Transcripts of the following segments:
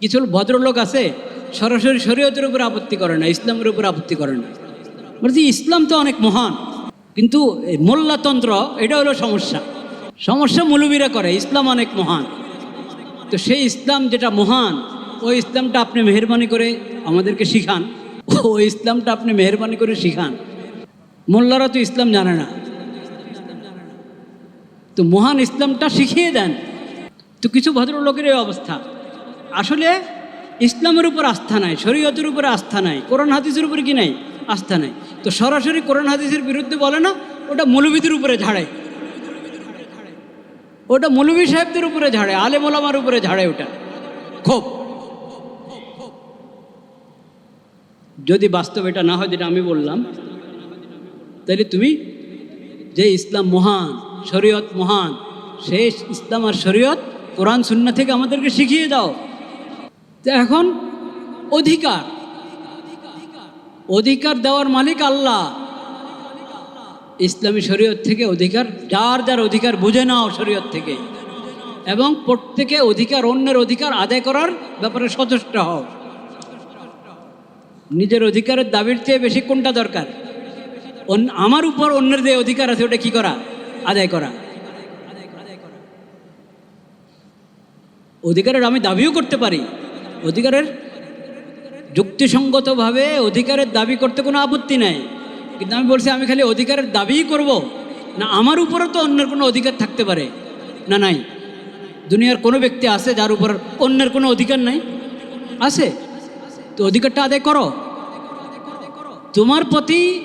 কিছু ভদ্রলোক আছে, সরাসরি শরীয়তের উপর আপত্তি করে না, ইসলামের উপর আপত্তি করে না। বলছি ইসলাম তো অনেক মহান, কিন্তু মোল্লাতন্ত্র, এটা হলো সমস্যা। সমস্যা মৌলবীরা করে, ইসলাম অনেক মহান। তো সেই ইসলাম যেটা মহান, ওই ইসলামটা আপনি মেহরবানি করে আমাদেরকে শিখান। ওই ইসলামটা আপনি মেহরবানি করে শিখান। মোল্লারা তো ইসলাম জানে না। তো মহান ইসলামটা শিখিয়ে দেন। তো কিছু ভদ্রলোকের এই অবস্থা। আসলে ইসলামের উপর আস্থা নাই, শরীয়তের উপরে আস্থা নাই, কোরআন হাদিসের উপরে কি নাই? আস্থা নাই। তো সরাসরি কোরআন হাদিসের বিরুদ্ধে বলে না, ওটা মৌলবীদের উপরে ঝাড়ে। ওটা মৌলবী সাহেবদের উপরে ঝাড়ে, আলেম ওলামার উপরে ঝাড়ে ওটা। খুব। যদি বাস্তব এটা না হয়, যেটা আমি বললাম, তাহলে তুমি যে ইসলাম মহান, শরীয়ত মহান সেই ইসলাম আর শরীয়ত কোরআন, সুন্না থেকে আমাদেরকে শিখিয়ে দাও। এখন অধিকার। অধিকার দেওয়ার মালিক আল্লাহ। ইসলামী শরীয়ত থেকে অধিকার, যার যার অধিকার বুঝে নাও শরীয়ত থেকে। এবং প্রত্যেকে অধিকার, অন্যের অধিকার আদায় করার ব্যাপারে সচেষ্ট হও। নিজের অধিকারের দাবির চেয়ে বেশি কোনটা দরকার? আমার উপর অন্যের যে অধিকার আছে, ওটা কি করা? আদায় করা। অধিকারের আমি দাবিও করতে পারি। অধিকারের যুক্তিসঙ্গতভাবে অধিকারের দাবি করতে কোনো আপত্তি নাই। কিন্তু আমি বলছি, আমি খালি অধিকারের দাবিই করব। না, আমার উপরও তো অন্যের কোনো অধিকার থাকতে পারে? না, নাই। দুনিয়ার কোনো ব্যক্তি আছে যার উপর অন্যের কোনো অধিকার নাই? আছে। তো অধিকারটা আদায় করো। তোমার প্রতি,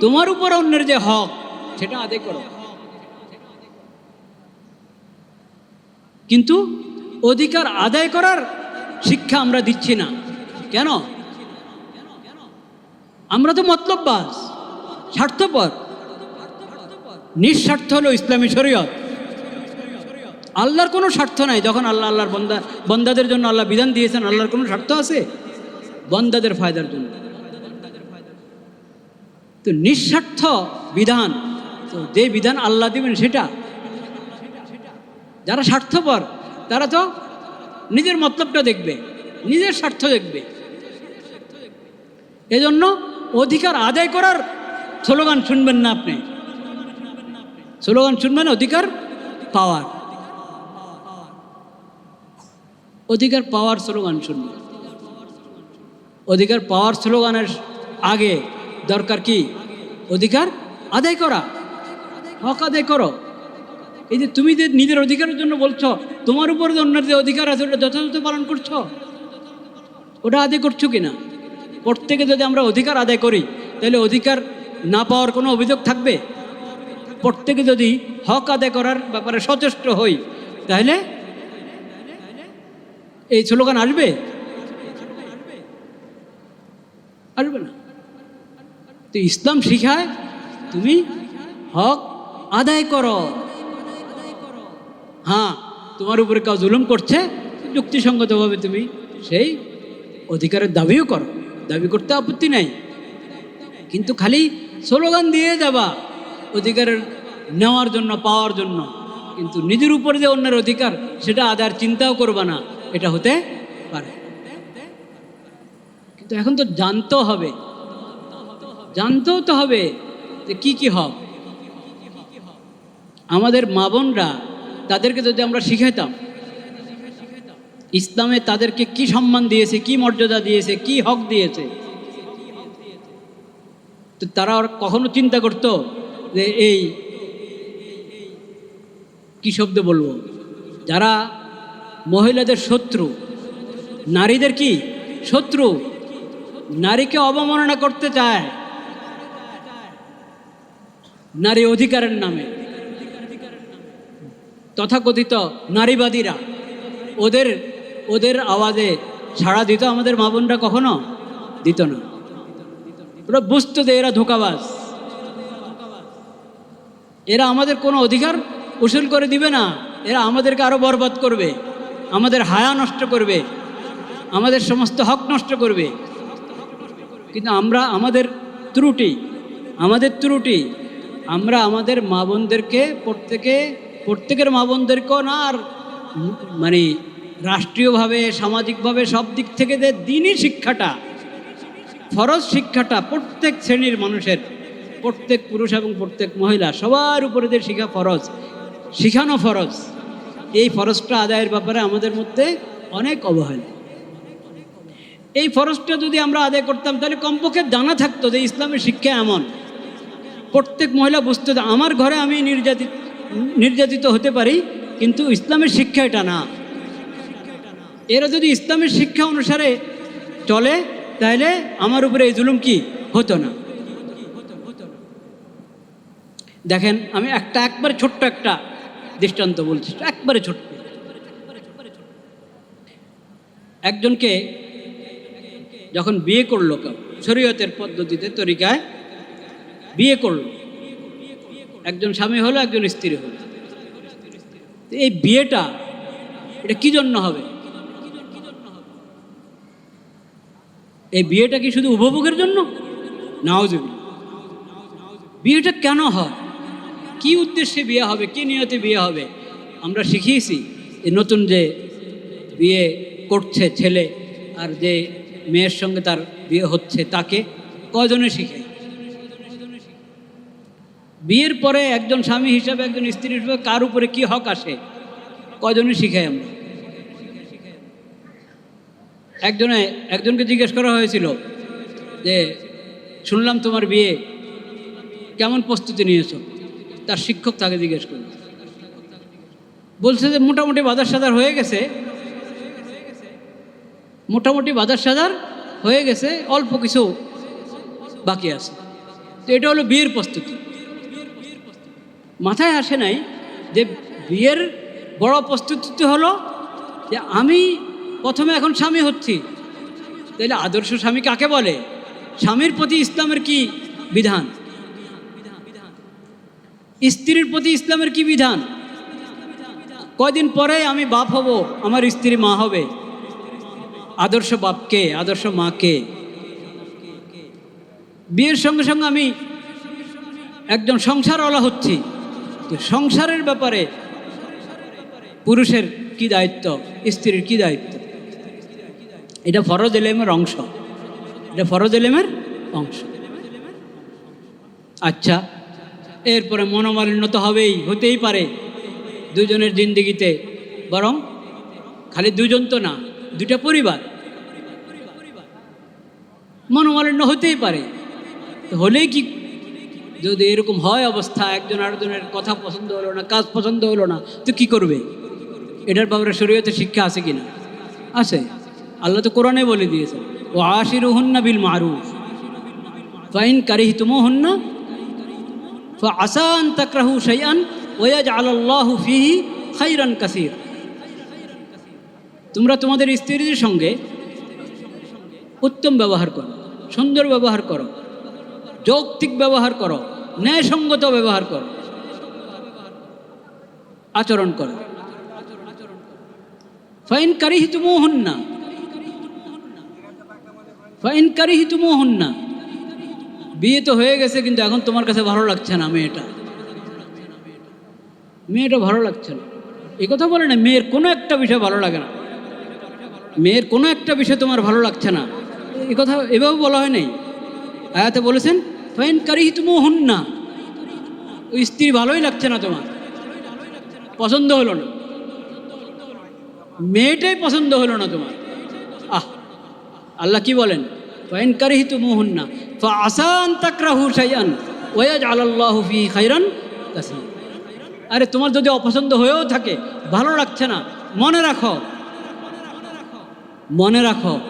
তোমার উপর অন্যের যে হক, সেটা আদায় করো। কিন্তু অধিকার আদায় করার শিক্ষা আমরা দিচ্ছি না। কেন? আমরা তো মতলববাজ, স্বার্থপর। নিঃস্বার্থ হলো ইসলামী শরীয়ত। আল্লাহর কোনো স্বার্থ নাই। যখন আল্লাহ, আল্লাহর বন্দা, বন্দাদের জন্য আল্লাহ বিধান দিয়েছেন, আল্লাহর কোনো স্বার্থ আছে? বন্দাদের ফায়দার জন্য। তো নিঃস্বার্থ বিধান, তো যে বিধান আল্লাহ দিবেন সেটা। যারা স্বার্থপর, তারা তো নিজের মতলবটা দেখবে, নিজের স্বার্থ দেখবে। এজন্য অধিকার আদায় করার স্লোগান শুনবেন না আপনি। স্লোগান শুনবেন, অধিকার পাওয়ার। অধিকার পাওয়ার স্লোগান শুনবেন। অধিকার পাওয়ার স্লোগানের আগে দরকার কি? অধিকার আদায় করা। হক আদায় করো। এই যে তুমি যে নিজের অধিকারের জন্য বলছো, তোমার উপর যে অন্যের যে অধিকার আছে, ওটা যথাযথ পালন করছ? ওটা আদায় করছ কি না প্রত্যেকে যদি আমরা অধিকার আদায় করি, তাহলে অধিকার না পাওয়ার কোনো অভিযোগ থাকবে? প্রত্যেকে যদি হক আদায় করার ব্যাপারে সচেষ্ট হই, তাহলে এই স্লোগান আসবে? আসবে না। তো ইসলাম শিখায়, তুমি হক আদায় করো। হ্যাঁ তোমার উপরে কেউ জুলুম করছে, যুক্তিসঙ্গতভাবে তুমি সেই অধিকারের দাবিও করো। দাবি করতে আপত্তি নাই। কিন্তু খালি স্লোগান দিয়ে যাবা অধিকারের নেওয়ার জন্য, পাওয়ার জন্য। কিন্তু নিজের উপর যে অন্যের অধিকার, সেটা আদার চিন্তাও করবা না, এটা হতে পারে। কিন্তু এখন তো জানতেও হবে। জানতেও তো হবে যে কি কি হক। আমাদের মা বোনরা তাদেরকে যদি আমরা শিখাইতাম, ইসলামে তাদেরকে কি সম্মান দিয়েছে, কি মর্যাদা দিয়েছে, কি হক দিয়েছে, তো তারা আর কখনো চিন্তা করতো যে এই কি শব্দ বলব? যারা মহিলাদের শত্রু, নারীদের কি? শত্রু। নারীকে অবমাননা করতে চায়, নারী অধিকারের নামে। তথাকথিত নারীবাদীরা। ওদের ওদের আওয়াজে সাড়া দিত আমাদের মা বোনরা কখনো? দিত না। ওরা বুঝতো যে এরা ধোকাবাজ। এরা আমাদের কোনো অধিকার উসুল করে দিবে না। এরা আমাদেরকে আরও বরবাদ করবে। আমাদের হায়া নষ্ট করবে। আমাদের সমস্ত হক নষ্ট করবে। কিন্তু আমরা আমাদের ত্রুটি আমাদের ত্রুটি, আমরা আমাদের মা বোনদেরকে প্রত্যেকে প্রত্যেকের মা বোনদেরকেও না আর মানে রাষ্ট্রীয়ভাবে, সামাজিকভাবে সব দিক থেকে যে দিনই শিক্ষাটা, ফরজ শিক্ষাটা প্রত্যেক শ্রেণির মানুষের, প্রত্যেক পুরুষ এবং প্রত্যেক মহিলা, সবার উপরে যে শিখা ফরজ, শিখানো ফরজ, এই ফরজটা আদায়ের ব্যাপারে আমাদের মধ্যে অনেক অবহেলা। এই ফরজটা যদি আমরা আদায় করতাম, তাহলে কমপক্ষে জানা থাকতো যে ইসলামের শিক্ষা এমন। প্রত্যেক মহিলা বুঝতে আমার ঘরে আমি নির্যাতিত নির্যাতিত হতে পারি, কিন্তু ইসলামের শিক্ষা এটা না। এরা যদি ইসলামের শিক্ষা অনুসারে চলে তাহলে আমার উপরে এই জুলুম কি? হতো না। দেখেন, আমি একটা একবারে ছোট্ট একটা দৃষ্টান্ত বলছি, একবারে ছোট্ট। একজনকে যখন বিয়ে করল কেউ শরীয়তের পদ্ধতিতে, তরিকায় বিয়ে করল একজন স্বামী হলো, একজন স্ত্রী হলো। এই বিয়েটা, এটা কি জন্য হবে? এই বিয়েটা কি শুধু উপভোগের জন্য? নাও নাওজুবি বিয়েটা কেন হয়? কি উদ্দেশ্যে বিয়ে হবে? কি নিয়তে বিয়ে হবে? আমরা শিখিয়েছি এই নতুন যে বিয়ে করছে ছেলে আর যে মেয়ের সঙ্গে তার বিয়ে হচ্ছে তাকে কজনে শিখে বিয়ের পরে একজন স্বামী হিসাবে একজন স্ত্রী হিসাবে কার উপরে কি হক আসে? কজনে শিখাই আমরা? একজনে, একজনকে জিজ্ঞেস করা হয়েছিল যে, শুনলাম তোমার বিয়ে, কেমন প্রস্তুতি নিয়েছো? তার শিক্ষক তাকে জিজ্ঞেস করল। বলছে যে, মোটামুটি বাজার সাজার হয়ে গেছে। মোটামুটি বাজার সাজার হয়ে গেছে, অল্প কিছু বাকি আছে। তো এটা হলো বিয়ের প্রস্তুতি। মাথায় আসে নাই যে বিয়ের বড় প্রস্তুতি হলো যে আমি প্রথমে এখন স্বামী হচ্ছি। তাহলে আদর্শ স্বামী কাকে বলে? স্বামীর প্রতি ইসলামের কি বিধান? স্ত্রীর প্রতি ইসলামের কি বিধান? কয়দিন পরে আমি বাপ হব, আমার স্ত্রী মা হবে। আদর্শ বাপকে আদর্শ মাকে বিয়ের সঙ্গে সঙ্গে আমি একজন সংসারওয়ালা হচ্ছি। তো সংসারের ব্যাপারে পুরুষের কি দায়িত্ব, স্ত্রীর কি দায়িত্ব? এটা ফরজ এলেমের অংশ। এটা ফরজ এলেমের অংশ। আচ্ছা এরপরে মনোমালিন্য তো হবেই, হতেই পারে দুজনের জিন্দিগিতে। বরং খালি দুজন তো না দুটা পরিবার। মনোমালিন্য হতেই পারে। হলেই কি যদি এরকম হয় অবস্থা, একজন আরেকজনের কথা পছন্দ হলো না, কাজ পছন্দ হলো না, তো কি করবে? এটার ব্যাপারে শরীয়তে শিক্ষা আছে কি না আছে। আল্লাহ তো কোরআনে বলে দিয়েছে ও আশির হন্না বিল মারুফ, ফাইন কারিহ তুমো হন্না আসান তাকরাহু শাইআন ওয়াজ আল্লাহু ফিহি খাইরান কাসির। তোমরা তোমাদের স্ত্রীদের সঙ্গে উত্তম ব্যবহার করো, সুন্দর ব্যবহার করো, যৌক্তিক ব্যবহার করো। ন্যায়সঙ্গত ব্যবহার করো। আচরণ করো। ফাইন কারিহি তুমো হন না ফাইন কারিহি তুমো হন না বিয়ে তো হয়ে গেছে, কিন্তু এখন তোমার কাছে ভালো লাগছে না মেয়েটা। মেয়েটা ভালো লাগছে না। এই কথা বলে না, মেয়ের কোনো একটা বিষয় ভালো লাগে না। মেয়ের কোনো একটা বিষয় তোমার ভালো লাগছে না। এ কথা এভাবে বলা হয় নাই। আয়াতে বলেছেন ফাইন কারিহি তুমো হন না ওই স্ত্রী ভালোই লাগছে না তোমার। পছন্দ হলো না। মেয়েটাই পছন্দ হলো না তোমার। আহ, আল্লাহ কি বলেন? ফাইন কারিহি তুমো হন না ফা আসান তাকরাহু শাইআন ওয়াজ আল্লাহ ফি খাইরান আরে, তোমার যদি অপছন্দ হয়েও থাকে, ভালো লাগছে না, মনে রাখো। মনে রাখো।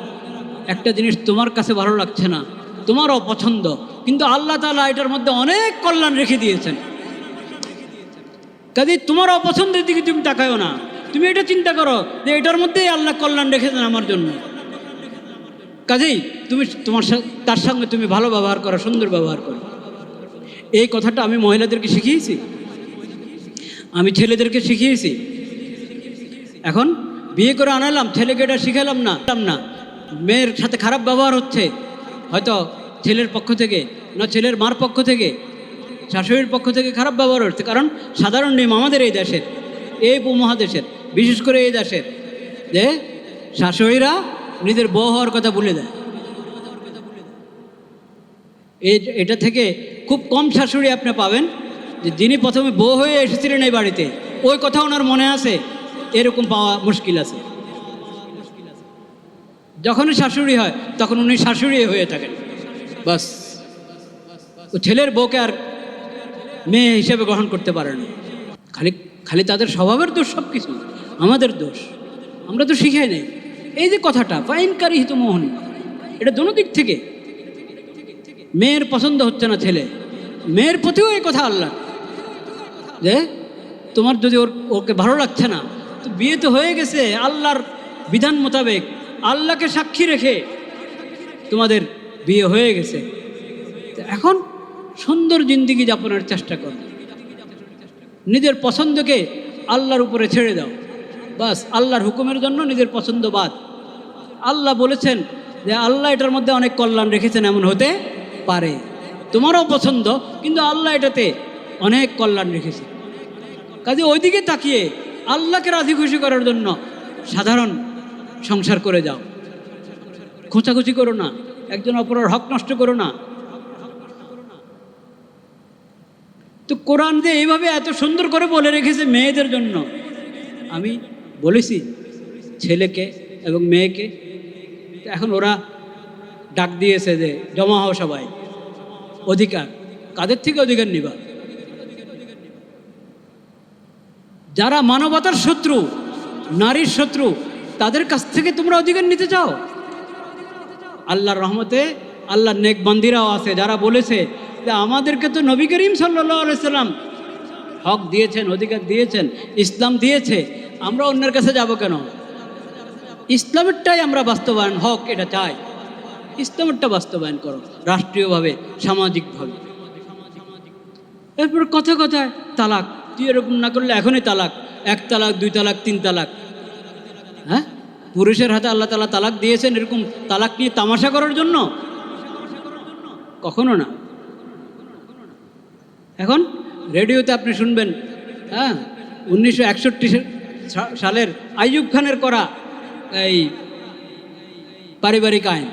একটা জিনিস তোমার কাছে ভালো লাগছে না তোমার অপছন্দ কিন্তু আল্লাহ তালা এটার মধ্যে অনেক কল্যাণ রেখে দিয়েছেন। কাজে তোমার অপছন্দের দিকে তুমি তাকায়ও না। তুমি এটা চিন্তা করো যে এটার মধ্যেই আল্লাহ কল্যাণ রেখেছেন আমার জন্য। কাজেই তুমি তোমার তার সঙ্গে তুমি ভালো ব্যবহার করো, সুন্দর ব্যবহার করো। এই কথাটা আমি মহিলাদেরকে শিখিয়েছি। আমি ছেলেদেরকে শিখিয়েছি। এখন বিয়ে করে আনালাম, ছেলেকে এটা শিখালাম না না। মেয়ের সাথে খারাপ ব্যবহার হচ্ছে হয়তো ছেলের পক্ষ থেকে না ছেলের মার পক্ষ থেকে, শাশুড়ির পক্ষ থেকে খারাপ ব্যবহার হচ্ছে কারণ সাধারণ নিয়ম আমাদের এই দেশের, এই উপমহাদেশের, বিশেষ করে এই দেশের, যে শাশুড়িরা নিজের বউ হওয়ার কথা ভুলে দেয়। এই এটা থেকে খুব কম শাশুড়ি আপনি পাবেন, যে যিনি প্রথমে বউ হয়ে এসেছিলেন এই বাড়িতে, ওই কথা ওনার মনে আছে, এরকম পাওয়া মুশকিল আছে। যখনই শাশুড়ি হয়, তখন উনি শাশুড়ি হয়ে থাকেন। বাস। ও ছেলের বউকে আর মেয়ে হিসেবে গ্রহণ করতে পারে না। খালি খালি তাদের স্বভাবের দোষ সব কিছু আমাদের দোষ। আমরা তো শিখাই নেই। এই যে কথাটা ফাইনকারী হিত মোহনী। এটা দোনো দিক থেকে। মেয়ের পছন্দ হচ্ছে না ছেলে। মেয়ের প্রতিও এই কথা আল্লাহ। যে, তোমার যদি ওর, ওকে ভালো লাগছে না, তো বিয়ে তো হয়ে গেছে। আল্লাহর বিধান মোতাবেক। আল্লাহকে সাক্ষী রেখে তোমাদের বিয়ে হয়ে গেছে। এখন সুন্দর জিন্দিগি যাপনের চেষ্টা করো। নিজের পছন্দকে আল্লাহর উপরে ছেড়ে দাও। বাস, আল্লাহর হুকুমের জন্য নিজের পছন্দ বাদ। আল্লাহ বলেছেন যে আল্লাহ এটার মধ্যে অনেক কল্যাণ রেখেছেন, এমন হতে পারে। তোমারও পছন্দ, কিন্তু আল্লাহ এটাতে অনেক কল্যাণ রেখেছে। কাজে ওইদিকে তাকিয়ে আল্লাহকে রাজি খুশি করার জন্য সাধারণ সংসার করে যাও। খোঁচাখুচি করো না। একজন অপরের হক নষ্ট করো না। তো কোরআন যে এইভাবে এত সুন্দর করে বলে রেখেছে মেয়েদের জন্য, আমি বলেছি, ছেলেকে এবং মেয়েকে এখন ওরা ডাক দিয়েছে যে, জমা হও সবাই। অধিকার। কাদের থেকে অধিকার নিবা? যারা মানবতার শত্রু, নারীর শত্রু তাদের কাছ থেকে তোমরা অধিকার নিতে চাও? আল্লাহর রহমতে আল্লাহর নেক বান্দিরাও আছে, যারা বলেছে যে আমাদেরকে তো নবী করিম সাল্লাম হক দিয়েছেন, অধিকার দিয়েছেন, ইসলাম দিয়েছে, আমরা অন্যের কাছে যাব কেন? ইসলামেরটাই আমরা বাস্তবায়ন, হক এটা চাই। ইসলামেরটা বাস্তবায়ন করো, রাষ্ট্রীয়ভাবে, সামাজিকভাবে। এরপর কথা কথায় তালাক। তুই এরকম না করলে এখনই তালাক। এক তালাক, দুই তালাক, তিন তালাক। হ্যাঁ? পুরুষের হাতে আল্লাহ তালা তালাক দিয়েছেন এরকম তালাক নিয়ে তামাশা করার জন্য? কখনো না। এখন রেডিওতে আপনি শুনবেন হ্যাঁ? উনিশশো একষট্টি সালের আইয়ুব খানের করা এই পারিবারিক আইন।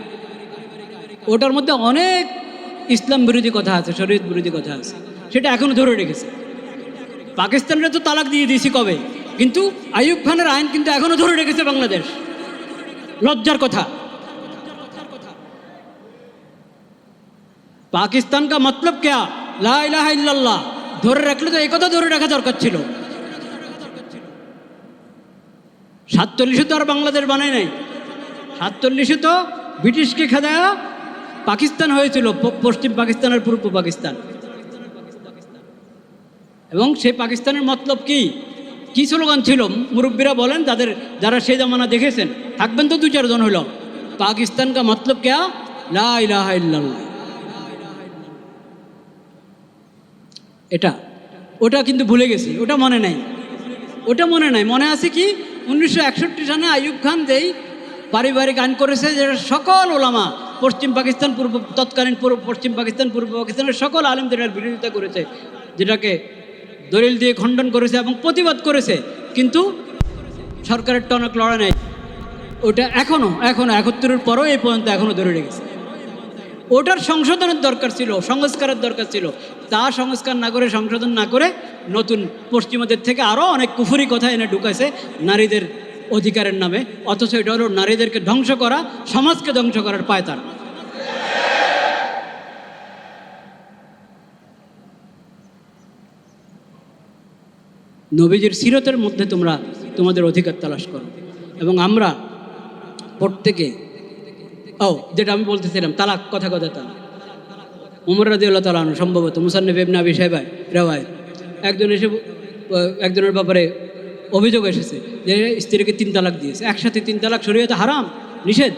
ওটার মধ্যে অনেক ইসলাম বিরোধী কথা আছে, শরীয়ত বিরোধী কথা আছে। সেটা এখনও ধরে রেখেছে। পাকিস্তানরা তো তালাক দিয়ে দিয়েছি কবে? কিন্তু আইয়ুব খানের আইন কিন্তু এখনও ধরে রেখেছে বাংলাদেশ। লজ্জার কথা। পাকিস্তান কা মতলব क्या লা ইলাহা ধরে রাখলে তো এই কথা ধরে রাখা দরকার ছিল। সাতচল্লিশে তো আর বাংলাদেশ বানায় নাই। সাতচল্লিশে তো ব্রিটিশকে খেদায়া পাকিস্তান হয়েছিল পশ্চিম পাকিস্তানের পূর্ব পাকিস্তান। এবং সেই পাকিস্তানের মতলব কি? কি স্লোগান ছিল? মুরব্বীরা বলেন তাদের যারা সেই জামানা দেখেছেন, থাকবেন তো দু চারজন হইল। পাকিস্তান কা মতলব क्या লা ইলাহা ইল্লাল্লাহ। এটা, ওটা কিন্তু ভুলে গেছি, ওটা মনে নাই। ওটা মনে নাই, মনে আছে কি? উনিশশো একষট্টি সালে আইয়ুব খান যেই পারিবারিক আইন করেছে যেটা সকল ওলামা পশ্চিম পাকিস্তান, পূর্ব, তৎকালীন পূর্ব, পশ্চিম পাকিস্তান, পূর্ব পাকিস্তানের সকল আলেমদের বিরোধিতা করেছে, যেটাকে দলিল দিয়ে খণ্ডন করেছে এবং প্রতিবাদ করেছে, কিন্তু সরকারের টনক লড়া নেই। ওটা এখনও এখনও একত্তরের পরও এই পর্যন্ত এখনও ধরে রেখেছে। ওটার সংশোধনের দরকার ছিল, সংস্কারের দরকার ছিল। তা সংস্কার না করে, সংশোধন না করে নতুন পশ্চিমাদের থেকে আরও অনেক কুফুরি কথা এনে ঢুকাইছে নারীদের অধিকারের নামে। অথচ এটা হলো নারীদেরকে ধ্বংস করা, সমাজকে ধ্বংস করার পায় তার নবীজির সিরতের মধ্যে তোমরা তোমাদের অধিকার তালাশ করো। এবং আমরা প্রত্যেকে, ও, যেটা আমি বলতেছিলাম, তালাক কথা কথা তালাক উমর রাজি আল্লাহ তালান সম্ভবত মুসান্নফ ইবনে আবি সাহেবায় রেওয়ায় একজন এসে, একজনের ব্যাপারে অভিযোগ এসেছে যে স্ত্রীকে তিন তালাক দিয়েছে। একসাথে তিন তালাক শরীয়তে হারাম, নিষেধ।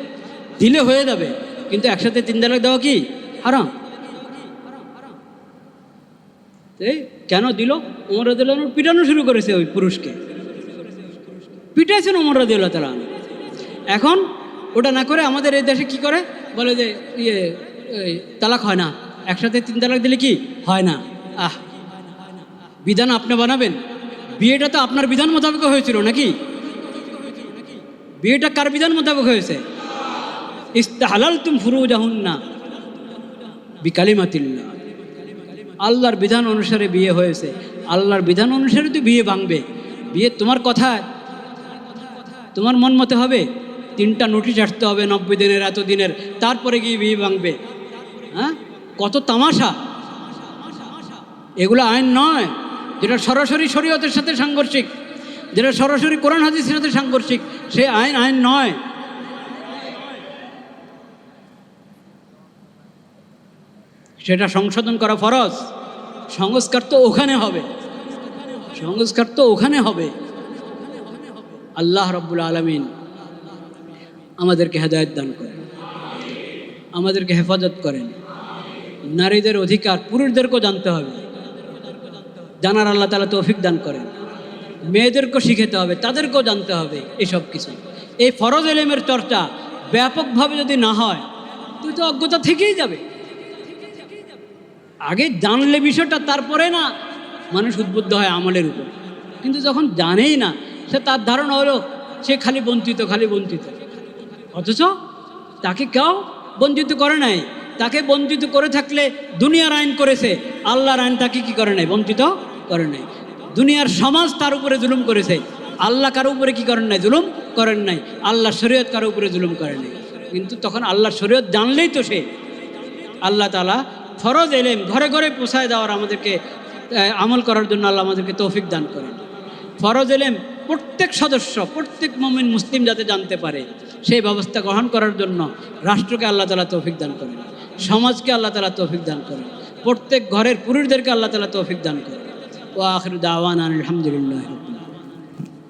দিলে হয়ে যাবে, কিন্তু একসাথে তিন তালাক দেওয়া কি? হারাম। এই কেন দিল? ওমর রাদিল্লাহ পিটানো শুরু করেছে ওই পুরুষকে। পিটাইছেন ওমর রাদিউল্লাহ তালা এখন ওটা না করে আমাদের এই দেশে কি করে? বলে যে ইয়ে তালাক হয় না। একসাথে তিন তালাক দিলে কি? হয় না। আহ, বিধান আপনি বানাবেন। বিয়েটা তো আপনার বিধান মোতাবেক হয়েছিল নাকি? বিয়েটা কার বিধান মোতাবেক হয়েছে? ইস্তাহালাল তুম ফুরু যাহুন না বিকালিমাতিল্লা আল্লাহর বিধান অনুসারে বিয়ে হয়েছে। আল্লাহর বিধান অনুসারে তো বিয়ে ভাঙবে। বিয়ে তোমার কথায় তোমার মন মতে হবে। তিনটা নোটিশ আসতে হবে নব্বই দিনের, এত দিনের। তারপরে গিয়ে বিয়ে ভাঙবে। হ্যাঁ? কত তামাশা। এগুলো আইন নয়। যেটা সরাসরি শরীয়তের সাথে সাংঘর্ষিক, যেটা সরাসরি কোরআন হাদিসের সাথে সাংঘর্ষিক, সে আইন আইন নয়। সেটা সংশোধন করা ফরজ। সংস্কার তো ওখানে হবে। সংস্কার তো ওখানে হবে। আল্লাহ রব্বুল আলমিন আমাদেরকে হেদায়ত দান করেন। আমাদেরকে হেফাজত করেন। নারীদের অধিকার পুরুষদেরকেও জানতে হবে। জানার আল্লাহ তালা তৌফিক দান করেন। মেয়েদেরকেও শিখেতে হবে, তাদেরকেও জানতে হবে এসব কিছু। এই ফরজ এলেমের চর্চা ব্যাপকভাবে যদি না হয় তুই তো অজ্ঞতা থেকেই যাবে। আগে জানলে বিষয়টা, তারপরে না মানুষ উদ্বুদ্ধ হয় আমলের উপর। কিন্তু যখন জানেই না, সে তার ধারণা হলো, সে খালি বঞ্চিত খালি বঞ্চিত। অথচ তাকে কেউ বঞ্চিত করে নাই। তাকে বঞ্চিত করে থাকলে দুনিয়ার আইন করেছে। আল্লাহর আইন তাকে কি করে নাই? বঞ্চিত করে নাই। দুনিয়ার সমাজ তার উপরে জুলুম করেছে। আল্লাহ কারও উপরে কি করেন নাই? জুলুম করেন নাই। আল্লাহ শরীয়ত কারও উপরে জুলুম করেন নাই। কিন্তু তখন আল্লাহ শরীয়ত জানলেই তো সে। আল্লাহ তালা ফরজ এলেম ঘরে ঘরে পোষায় দেওয়ার আমাদেরকে আমল করার জন্য আল্লাহ আমাদেরকে তৌফিক দান করেন। ফরজ এলেম প্রত্যেক সদস্য, প্রত্যেক মমিন মুসলিম যাতে জানতে পারে, সেই ব্যবস্থা গ্রহণ করার জন্য রাষ্ট্রকে আল্লাহ তালা তৌফিক দান করেন, সমাজকে আল্লাহ তালা তৌফিক দান করেন, প্রত্যেক ঘরের পুরুষদেরকে আল্লাহ তালা তৌফিক দান করেন। ও আখির দাওয়ান আলহামদুলিল্লাহ